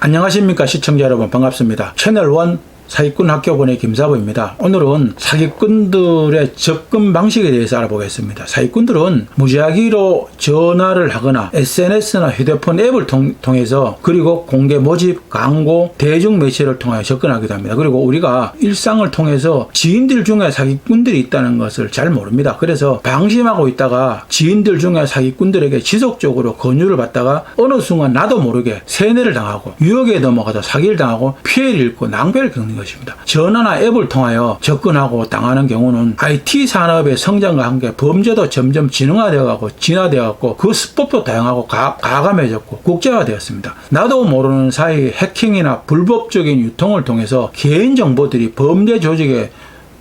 안녕하십니까 시청자 여러분 반갑습니다. 채널 1 사기꾼 학교본의 김사부입니다. 오늘은 사기꾼들의 접근 방식에 대해서 알아보겠습니다. 사기꾼들은 무작위로 전화를 하거나 SNS나 휴대폰 앱을 통, 통해서 그리고 공개 모집, 광고, 대중 매체를 통하여 접근하기도 합니다. 그리고 우리가 일상을 통해서 지인들 중에 사기꾼들이 있다는 것을 잘 모릅니다. 그래서 방심하고 있다가 지인들 중에 사기꾼들에게 지속적으로 권유를 받다가 어느 순간 나도 모르게 세뇌를 당하고 유혹에 넘어가서 사기를 당하고 피해를 입고 낭패를 겪는 것입니다. 전화나 앱을 통하여 접근하고 당하는 경우는 IT 산업의 성장과 함께 범죄도 점점 진흥화되어가고 진화되어가고 그 수법도 다양하고 가, 가감해졌고 국제화되었습니다. 나도 모르는 사이 해킹이나 불법적인 유통을 통해서 개인 정보들이 범죄 조직에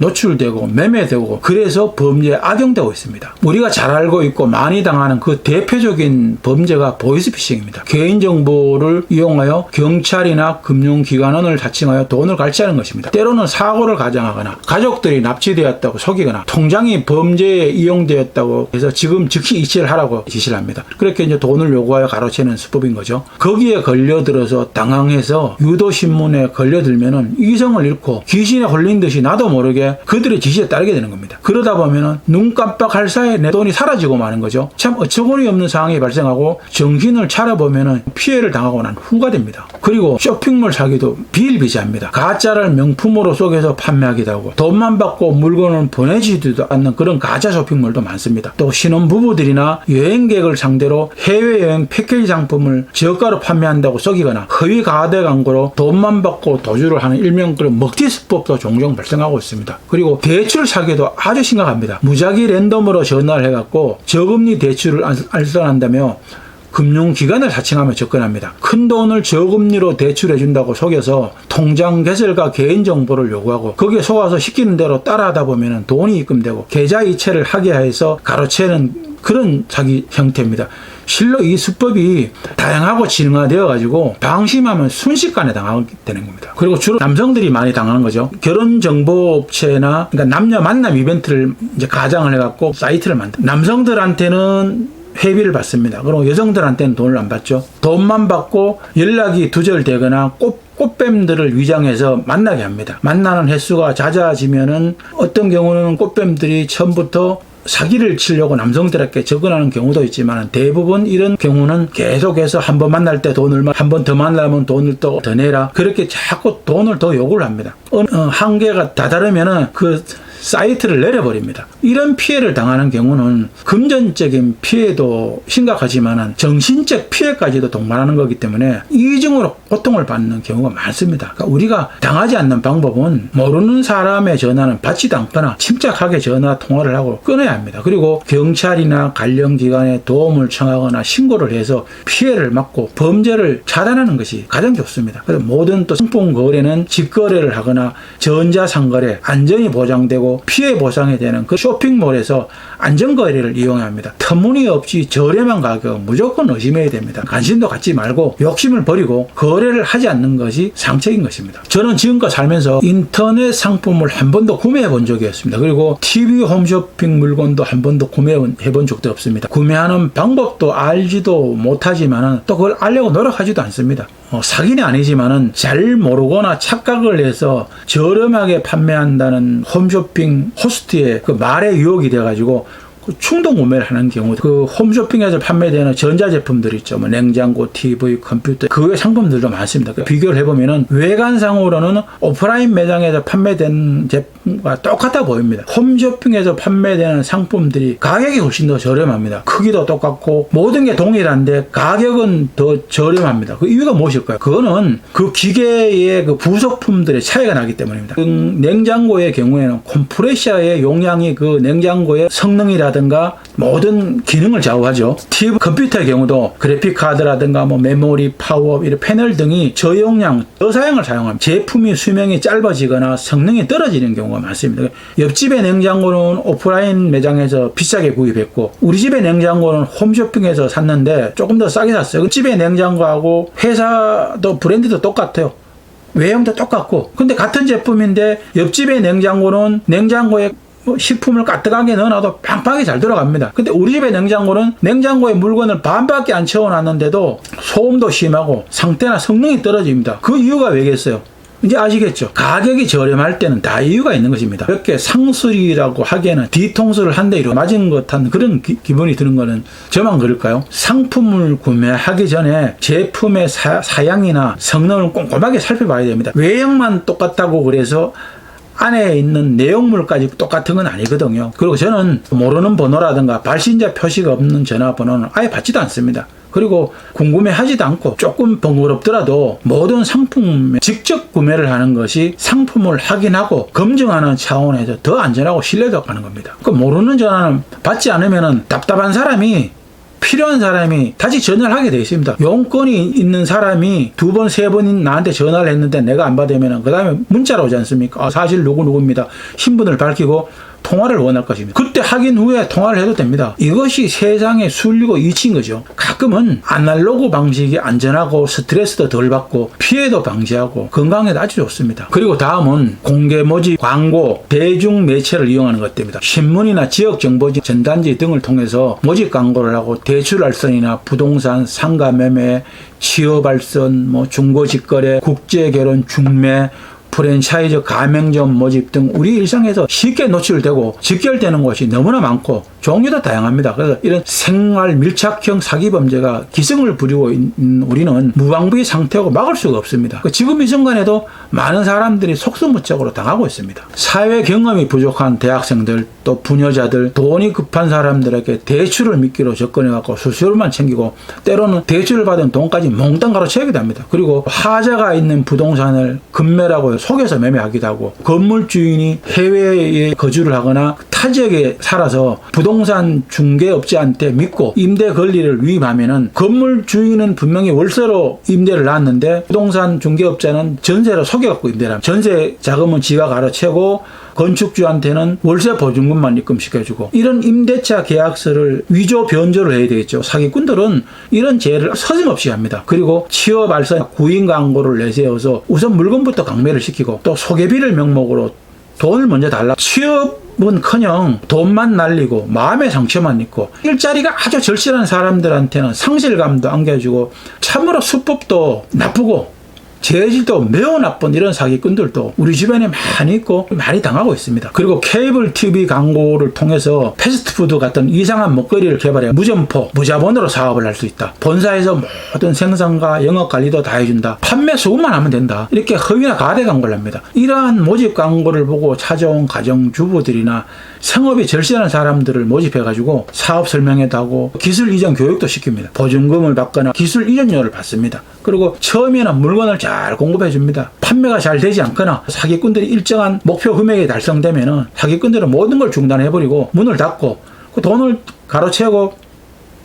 노출되고 매매되고 그래서 범죄에 악용되고 있습니다. 우리가 잘 알고 있고 많이 당하는 그 대표적인 범죄가 보이스피싱입니다. 개인정보를 이용하여 경찰이나 금융기관원을 사칭하여 돈을 갈취하는 것입니다. 때로는 사고를 가정하거나 가족들이 납치되었다고 속이거나 통장이 범죄에 이용되었다고 해서 지금 즉시 이체를 하라고 지시를 합니다. 그렇게 이제 돈을 요구하여 가로채는 수법인 거죠. 거기에 걸려들어서 당황해서 유도신문에 걸려들면은 이성을 잃고 귀신에 홀린 듯이 나도 모르게 그들의 지시에 따르게 되는 겁니다. 그러다 보면은 눈 깜빡할 사이에 내 돈이 사라지고 마는 거죠. 참 어처구니 없는 상황이 발생하고 정신을 차려보면은 피해를 당하고 난 후가 됩니다. 그리고 쇼핑몰 사기도 비일비재합니다. 가짜를 명품으로 속여서 판매하기도 하고 돈만 받고 물건을 보내주지도 않는 그런 가짜 쇼핑몰도 많습니다. 또 신혼부부들이나 여행객을 상대로 해외여행 패키지 상품을 저가로 판매한다고 속이거나 허위 가대 광고로 돈만 받고 도주를 하는 일명 그런 먹튀 수법도 종종 발생하고 있습니다. 그리고 대출 사기도 아주 심각합니다. 무작위 랜덤으로 전화를 해갖고 저금리 대출을 알- 알선한다며 금융기관을 사칭하며 접근합니다. 큰 돈을 저금리로 대출해준다고 속여서 통장 개설과 개인정보를 요구하고 거기에 속아서 시키는 대로 따라하다 보면 돈이 입금되고 계좌 이체를 하게 해서 가로채는 그런 사기 형태입니다. 실로 이 수법이 다양하고 진화되어 가지고 방심하면 순식간에 당하게 되는 겁니다. 그리고 주로 남성들이 많이 당하는 거죠. 결혼 정보 업체나 그러니까 남녀 만남 이벤트를 이제 가장을 해 갖고 사이트를 만든 남성들한테는 회비를 받습니다. 그리고 여성들한테는 돈을 안 받죠. 돈만 받고 연락이 두절되거나 꽃 꽃뱀들을 위장해서 만나게 합니다. 만나는 횟수가 잦아지면은 어떤 경우는 꽃뱀들이 처음부터 사기를 치려고 남성들에게 접근하는 경우도 있지만 대부분 이런 경우는 계속해서 한 번 만날 때 돈을 한 번 더 만나면 돈을 또 더 내라 그렇게 자꾸 돈을 더 요구를 합니다. 어느 어, 한계가 다다르면은 그 사이트를 내려버립니다. 이런 피해를 당하는 경우는 금전적인 피해도 심각하지만 정신적 피해까지도 동반하는 거기 때문에 이중으로 고통을 받는 경우가 많습니다. 그러니까 우리가 당하지 않는 방법은 모르는 사람의 전화는 받지도 않거나 침착하게 전화 통화를 하고 끊어야 합니다. 그리고 경찰이나 관련 기관에 도움을 청하거나 신고를 해서 피해를 막고 범죄를 차단하는 것이 가장 좋습니다. 그래서 모든 또 상품 거래는 직거래를 하거나 전자상거래 안전이 보장되고 피해 보상이 되는 그 쇼핑몰에서 안전거래를 이용해야 합니다. 터무니없이 저렴한 가격 무조건 의심해야 됩니다. 관심도 갖지 말고 욕심을 버리고 거래를 하지 않는 것이 상책인 것입니다. 저는 지금껏 살면서 인터넷 상품을 한 번도 구매해 본 적이 없습니다. 그리고 TV 홈쇼핑 물건도 한 번도 구매해 본 적도 없습니다. 구매하는 방법도 알지도 못하지만 또 그걸 알려고 노력하지도 않습니다. 어, 사기는 아니지만은 잘 모르거나 착각을 해서 저렴하게 판매한다는 홈쇼핑 호스트의 그 말에 유혹이 돼가지고 그 충동 구매를 하는 경우 그 홈쇼핑에서 판매되는 전자제품들 있죠. 뭐 냉장고, TV, 컴퓨터 그 외 상품들도 많습니다. 그 비교를 해보면은 외관상으로는 오프라인 매장에서 판매된 제품과 똑같아 보입니다. 홈쇼핑에서 판매되는 상품들이 가격이 훨씬 더 저렴합니다. 크기도 똑같고 모든 게 동일한데 가격은 더 저렴합니다. 그 이유가 무엇일까요? 그거는 그 기계의 그 부속품들의 차이가 나기 때문입니다. 그 냉장고의 경우에는 컴프레셔의 용량이 그 냉장고의 성능이라 라든가 모든 기능을 좌우하죠. TV 컴퓨터의 경우도 그래픽 카드라든가 뭐 메모리, 파워, 이런 패널 등이 저용량, 저사양을 사용합니다. 제품이 수명이 짧아지거나 성능이 떨어지는 경우가 많습니다. 옆집의 냉장고는 오프라인 매장에서 비싸게 구입했고 우리 집의 냉장고는 홈쇼핑에서 샀는데 조금 더 싸게 샀어요. 그 집의 냉장고하고 회사도 브랜드도 똑같아요. 외형도 똑같고 근데 같은 제품인데 옆집의 냉장고는 냉장고에 뭐 식품을 까뜩하게 넣어놔도 빵빵하게 잘 들어갑니다. 근데 우리 집의 냉장고는 냉장고에 물건을 반밖에 안 채워놨는데도 소음도 심하고 상태나 성능이 떨어집니다. 그 이유가 왜겠어요? 이제 아시겠죠? 가격이 저렴할 때는 다 이유가 있는 것입니다. 이렇게 상술이라고 하기에는 뒤통수를 한대 이로 맞은 듯한 그런 기, 분이 드는 거는 저만 그럴까요? 상품을 구매하기 전에 제품의 사, 사양이나 성능을 꼼꼼하게 살펴봐야 됩니다. 외형만 똑같다고 그래서 안에 있는 내용물까지 똑같은 건 아니거든요. 그리고 저는 모르는 번호라든가 발신자 표시가 없는 전화번호는 아예 받지도 않습니다. 그리고 궁금해 하지도 않고 조금 번거롭더라도 모든 상품 직접 구매를 하는 것이 상품을 확인하고 검증하는 차원에서 더 안전하고 신뢰도가 가는 겁니다. 그 모르는 전화는 받지 않으면 답답한 사람이 필요한 사람이 다시 전화를 하게 되어 있습니다. 용건이 있는 사람이 두 번, 세 번 나한테 전화를 했는데 내가 안 받으면 그 다음에 문자로 오지 않습니까? 아, 사실 누구누구입니다. 신분을 밝히고 통화를 원할 것입니다. 그때 확인 후에 통화를 해도 됩니다. 이것이 세상의 순리고 이치인 거죠. 가끔은 아날로그 방식이 안전하고 스트레스도 덜 받고 피해도 방지하고 건강에도 아주 좋습니다. 그리고 다음은 공개 모집, 광고, 대중 매체를 이용하는 것입니다. 신문이나 지역 정보지 전단지 등을 통해서 모집 광고를 하고 대출 알선이나 부동산 상가 매매, 취업 알선, 뭐 중고 직거래, 국제 결혼 중매 프랜차이즈 가맹점 모집 등 우리 일상에서 쉽게 노출되고 직결되는 것이 너무나 많고 종류도 다양합니다. 그래서 이런 생활 밀착형 사기 범죄가 기승을 부리고 있는 우리는 무방비 상태고 막을 수가 없습니다. 그 지금 이 순간에도 많은 사람들이 속수무책으로 당하고 있습니다. 사회 경험이 부족한 대학생들 또 부녀자들 돈이 급한 사람들에게 대출을 미끼로 접근해갖고 수수료만 챙기고 때로는 대출을 받은 돈까지 몽땅 가로채게 됩니다. 그리고 하자가 있는 부동산을 금매라고 속여서 매매하기도 하고 건물 주인이 해외에 거주를 하거나 타 지역에 살아서 부동산 중개업자한테 믿고 임대 권리를 위임하면은 건물 주인은 분명히 월세로 임대를 놨는데 부동산 중개업자는 전세로 속여갖고 임대를 합니다. 전세 자금은 지가 가로채고 건축주한테는 월세 보증금만 입금시켜주고 이런 임대차 계약서를 위조 변조를 해야 되겠죠. 사기꾼들은 이런 죄를 서슴없이 합니다. 그리고 취업 알선 구인 광고를 내세워서 우선 물건부터 강매를 시키고 또 소개비를 명목으로 돈을 먼저 달라. 취업 은 커녕 돈만 날리고 마음의 상처만 있고 일자리가 아주 절실한 사람들한테는 상실감도 안겨주고 참으로 수법도 나쁘고 재질도 매우 나쁜 이런 사기꾼들도 우리 주변에 많이 있고 많이 당하고 있습니다. 그리고 케이블 TV 광고를 통해서 패스트푸드 같은 이상한 먹거리를 개발해 무점포, 무자본으로 사업을 할 수 있다. 본사에서 모든 생산과 영업 관리도 다 해준다. 판매 수급만 하면 된다. 이렇게 허위나 가대 광고를 합니다. 이러한 모집 광고를 보고 찾아온 가정주부들이나 생업이 절실한 사람들을 모집해가지고 사업 설명회도 하고 기술 이전 교육도 시킵니다. 보증금을 받거나 기술 이전료를 받습니다. 그리고 처음에는 물건을 잘 공급해 줍니다. 판매가 잘 되지 않거나 사기꾼들이 일정한 목표 금액이 달성되면은 사기꾼들은 모든 걸 중단해버리고 문을 닫고 그 돈을 가로채고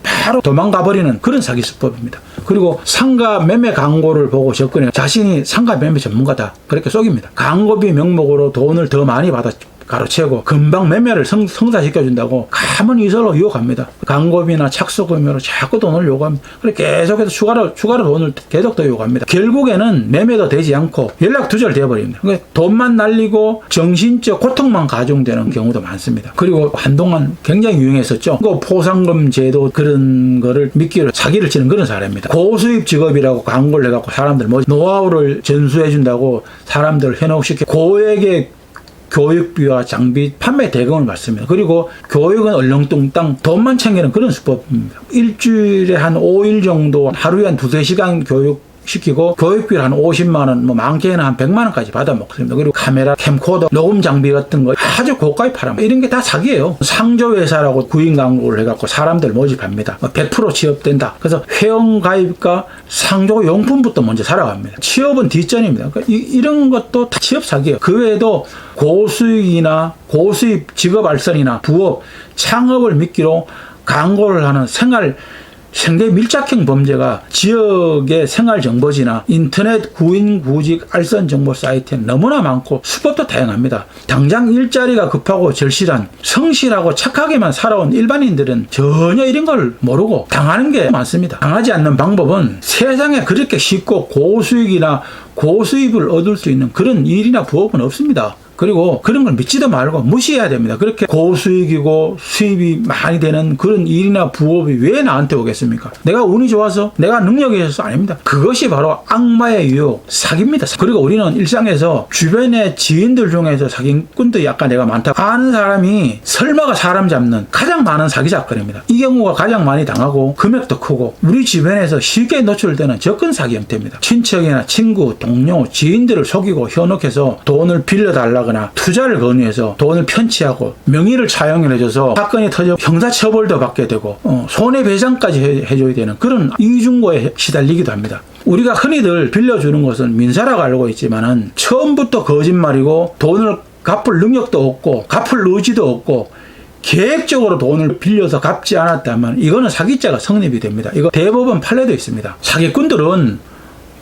바로 도망가 버리는 그런 사기 수법입니다. 그리고 상가 매매 광고를 보고 접근해 자신이 상가 매매 전문가다 그렇게 속입니다. 광고비 명목으로 돈을 더 많이 받아 가로채고 금방 매매를 성, 성사시켜준다고 가만히 이설로 유혹합니다. 광고비나 착수금으로 자꾸 돈을 요구합니다. 그래 계속해서 추가로 추가로 돈을 계속 더 요구합니다. 결국에는 매매도 되지 않고 연락 두절되어 버립니다. 그러니까 돈만 날리고 정신적 고통만 가중되는 경우도 많습니다. 그리고 한동안 굉장히 유행했었죠. 그 포상금 제도 그런 거를 미끼로 사기를 치는 그런 사례입니다. 고수입 직업이라고 광고를 해갖고 사람들 뭐 노하우를 전수해준다고 사람들 현혹시켜 고액의 교육비와 장비, 판매 대금을 받습니다. 그리고 교육은 얼렁뚱땅 돈만 챙기는 그런 수법입니다. 일주일에 한 5일 정도 하루에 한 두세 시간 교육 시키고 교육비를 한 50만 원, 뭐 많게는 한 100만 원까지 받아 먹습니다. 그리고 카메라, 캠코더, 녹음 장비 같은 거 아주 고가에 팔아요. 이런 게 다 사기예요. 상조 회사라고 구인 광고를 해갖고 사람들 모집합니다. 100%뭐 취업된다. 그래서 회원 가입과 상조 용품부터 먼저 살아갑니다. 취업은 뒷전입니다. 그러니까 이, 런 것도 다 취업 사기예요. 그 외에도 고수익이나 고수입 직업 알선이나 부업, 창업을 미끼로 광고를 하는 생활 생계 밀착형 범죄가 지역의 생활 정보지나 인터넷 구인 구직 알선 정보 사이트에 너무나 많고 수법도 다양합니다. 당장 일자리가 급하고 절실한 성실하고 착하게만 살아온 일반인들은 전혀 이런 걸 모르고 당하는 게 많습니다. 당하지 않는 방법은 세상에 그렇게 쉽고 고수익이나 고수입을 얻을 수 있는 그런 일이나 부업은 없습니다. 그리고 그런 걸 믿지도 말고 무시해야 됩니다. 그렇게 고수익이고 수입이 많이 되는 그런 일이나 부업이 왜 나한테 오겠습니까? 내가 운이 좋아서 내가 능력이 있어서 아닙니다. 그것이 바로 악마의 유혹, 사기입니다. 그리고 우리는 일상에서 주변의 지인들 중에서 사기꾼도 약간 내가 많다고 아는 사람이 설마가 사람 잡는 가장 많은 사기 사건입니다. 이 경우가 가장 많이 당하고 금액도 크고 우리 주변에서 쉽게 노출되는 접근 사기 형태입니다. 친척이나 친구, 동료, 지인들을 속이고 현혹해서 돈을 빌려달라 거나 투자를 권유해서 돈을 편취하고 명의를 차용해줘서 사건이 터져 형사처벌도 받게 되고 어, 손해배상까지 해- 해줘야 되는 그런 이중고에 시달리기도 합니다. 우리가 흔히들 빌려주는 것은 민사라고 알고 있지만은 처음부터 거짓말이고 돈을 갚을 능력도 없고 갚을 의지도 없고 계획적으로 돈을 빌려서 갚지 않았다면 이거는 사기죄가 성립이 됩니다. 이거 대법원 판례도 있습니다. 사기꾼들은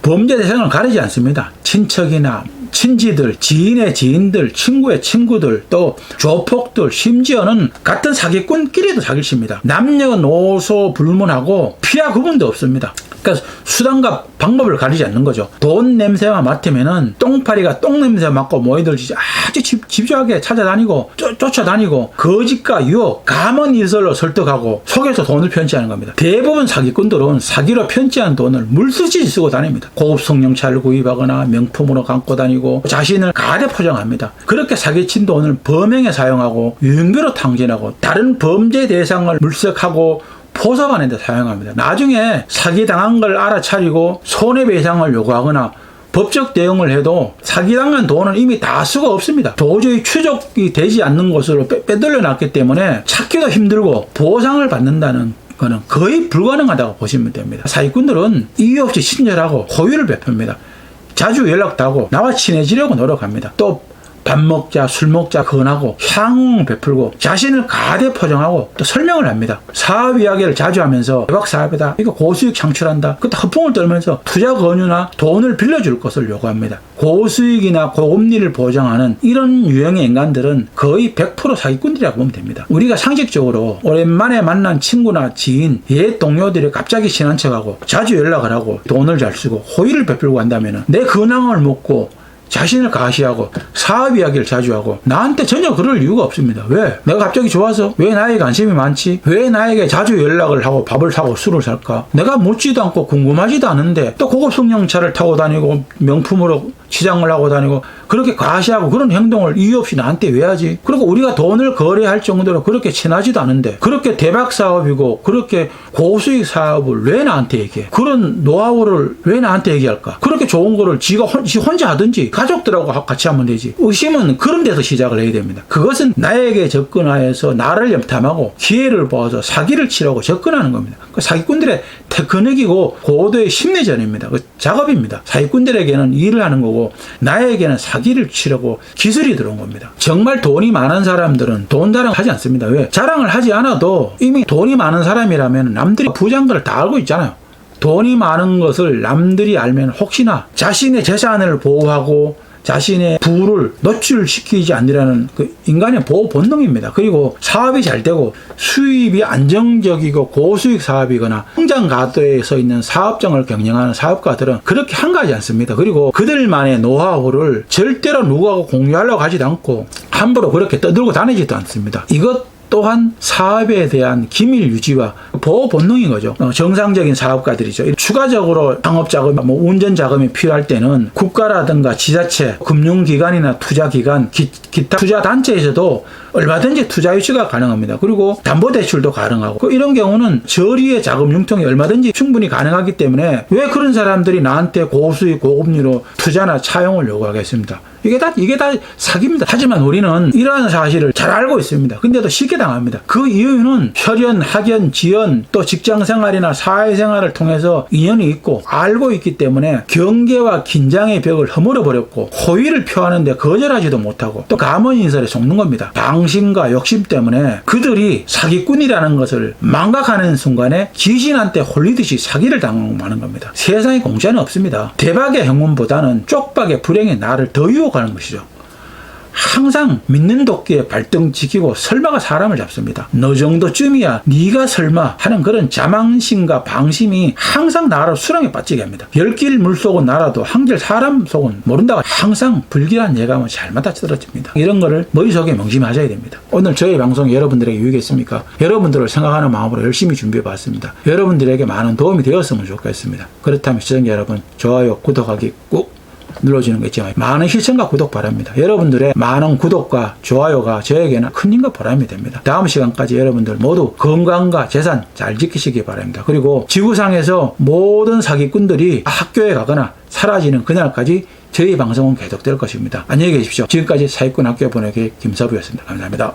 범죄 대상을 가리지 않습니다. 친척이나 친지들, 지인의 지인들, 친구의 친구들, 또 조폭들, 심지어는 같은 사기꾼끼리도 사기를 칩니다. 남녀노소 불문하고 피하 구분도 없습니다. 그러니까 수단과 방법을 가리지 않는 거죠. 돈 냄새만 맡으면은 똥파리가 똥 냄새 맡고 모이들지 아주 집, 집요하게 찾아다니고 쫓, 쫓아다니고 거짓과 유혹, 감언 이설로 설득하고 속에서 돈을 편취하는 겁니다. 대부분 사기꾼들은 사기로 편취한 돈을 물수지 쓰고 다닙니다. 고급 성령차를 구입하거나 명품으로 갖고 다니고 자신을 가대 포장합니다. 그렇게 사기친 돈을 범행에 사용하고 유흥비로 탕진하고 다른 범죄 대상을 물색하고 포섭하는 데 사용합니다. 나중에 사기당한 걸 알아차리고 손해배상을 요구하거나 법적 대응을 해도 사기당한 돈은 이미 다 수가 없습니다. 도저히 추적이 되지 않는 것으로 빼, 빼돌려 놨기 때문에 찾기도 힘들고 보상을 받는다는 거는 거의 불가능하다고 보시면 됩니다. 사기꾼들은 이유 없이 친절하고 호의를 베풉니다. 자주 연락도 하고 나와 친해지려고 노력합니다. 또 밥 먹자, 술 먹자 권하고 향응 베풀고 자신을 가대 포장하고 또 설명을 합니다. 사업 이야기를 자주 하면서 대박 사업이다. 이거 고수익 창출한다. 그때 허풍을 떨면서 투자 권유나 돈을 빌려줄 것을 요구합니다. 고수익이나 고금리를 보장하는 이런 유형의 인간들은 거의 100% 사기꾼들이라고 보면 됩니다. 우리가 상식적으로 오랜만에 만난 친구나 지인, 옛 동료들이 갑자기 친한 척하고 자주 연락을 하고 돈을 잘 쓰고 호의를 베풀고 한다면 내 근황을 묻고 자신을 가시하고 사업 이야기를 자주 하고 나한테 전혀 그럴 이유가 없습니다. 왜? 내가 갑자기 좋아서 왜 나에게 관심이 많지? 왜 나에게 자주 연락을 하고 밥을 사고 술을 살까? 내가 묻지도 않고 궁금하지도 않은데 또 고급 승용차를 타고 다니고 명품으로 시장을 하고 다니고 그렇게 과시하고 그런 행동을 이유 없이 나한테 왜 하지? 그리고 우리가 돈을 거래할 정도로 그렇게 친하지도 않은데 그렇게 대박 사업이고 그렇게 고수익 사업을 왜 나한테 얘기해? 그런 노하우를 왜 나한테 얘기할까? 그렇게 좋은 거를 지가 혼자 하든지 가족들하고 하- 같이 하면 되지. 의심은 그런 데서 시작을 해야 됩니다. 그것은 나에게 접근하여서 나를 염탐하고 기회를 보아서 사기를 치려고 접근하는 겁니다. 그 사기꾼들의 테크닉이고 고도의 심리전입니다. 그 작업입니다. 사기꾼들에게는 일을 하는 거고 나에게는 사기 를 치려고 기술이 들어온 겁니다. 정말 돈이 많은 사람들은 돈 자랑하지 않습니다. 왜? 자랑을 하지 않아도 이미 돈이 많은 사람이라면 남들이 부자인 걸 다 알고 있잖아요. 돈이 많은 것을 남들이 알면 혹시나 자신의 재산을 보호하고 자신의 부를 노출시키지 않으려는 그 인간의 보호 본능입니다. 그리고 사업이 잘 되고 수입이 안정적이고 고수익 사업이거나 성장 가도에 서 있는 사업장을 경영하는 사업가들은 그렇게 한가하지 않습니다. 그리고 그들만의 노하우를 절대로 누구하고 공유하려고 하지도 않고 함부로 그렇게 떠들고 다니지도 않습니다. 이것 또한 사업에 대한 기밀 유지와 보호 본능인 거죠. 어, 정상적인 사업가들이죠. 추가적으로 창업 자금, 뭐 운전 자금이 필요할 때는 국가라든가 지자체, 금융기관이나 투자기관, 기, 타 투자 단체에서도 얼마든지 투자 유치가 가능합니다. 그리고 담보 대출도 가능하고 그 이런 경우는 저리의 자금 융통이 얼마든지 충분히 가능하기 때문에 왜 그런 사람들이 나한테 고수익 고금리로 투자나 차용을 요구하겠습니다. 이게 다 이게 다 사기입니다. 하지만 우리는 이러한 사실을 잘 알고 있습니다. 근데도 쉽게 당합니다. 그 이유는 혈연, 학연, 지연, 또 직장 생활이나 사회 생활을 통해서 인연이 있고 알고 있기 때문에 경계와 긴장의 벽을 허물어 버렸고 호의를 표하는데 거절하지도 못하고 또 감언 인설에 속는 겁니다. 방 심과 욕심 때문에 그들이 사기꾼이라는 것을 망각하는 순간에 귀신한테 홀리듯이 사기를 당하고 마는 겁니다. 세상에 공짜는 없습니다. 대박의 행운보다는 쪽박의 불행의 나를 더 유혹하는 것이죠. 항상 믿는 도끼에 발등 지키고 설마가 사람을 잡습니다. 너 정도쯤이야 네가 설마 하는 그런 자망심과 방심이 항상 나를 수렁에 빠지게 합니다. 열길 물속은 나라도 한길 사람 속은 모른다가 항상 불길한 예감은 잘 맞아 떨어집니다. 이런 거를 머릿속에 명심하셔야 됩니다. 오늘 저희 방송 여러분들에게 유익했습니까? 여러분들을 생각하는 마음으로 열심히 준비해 봤습니다. 여러분들에게 많은 도움이 되었으면 좋겠습니다. 그렇다면 시청자 여러분 좋아요 구독하기 꾹 눌러주는 거 있지만 많은 시청과 구독 바랍니다. 여러분들의 많은 구독과 좋아요가 저에게는 큰 힘과 보람이 됩니다. 다음 시간까지 여러분들 모두 건강과 재산 잘 지키시기 바랍니다. 그리고 지구상에서 모든 사기꾼들이 학교에 가거나 사라지는 그날까지 저희 방송은 계속될 것입니다. 안녕히 계십시오. 지금까지 사기꾼 학교 보내기 김사부였습니다. 감사합니다.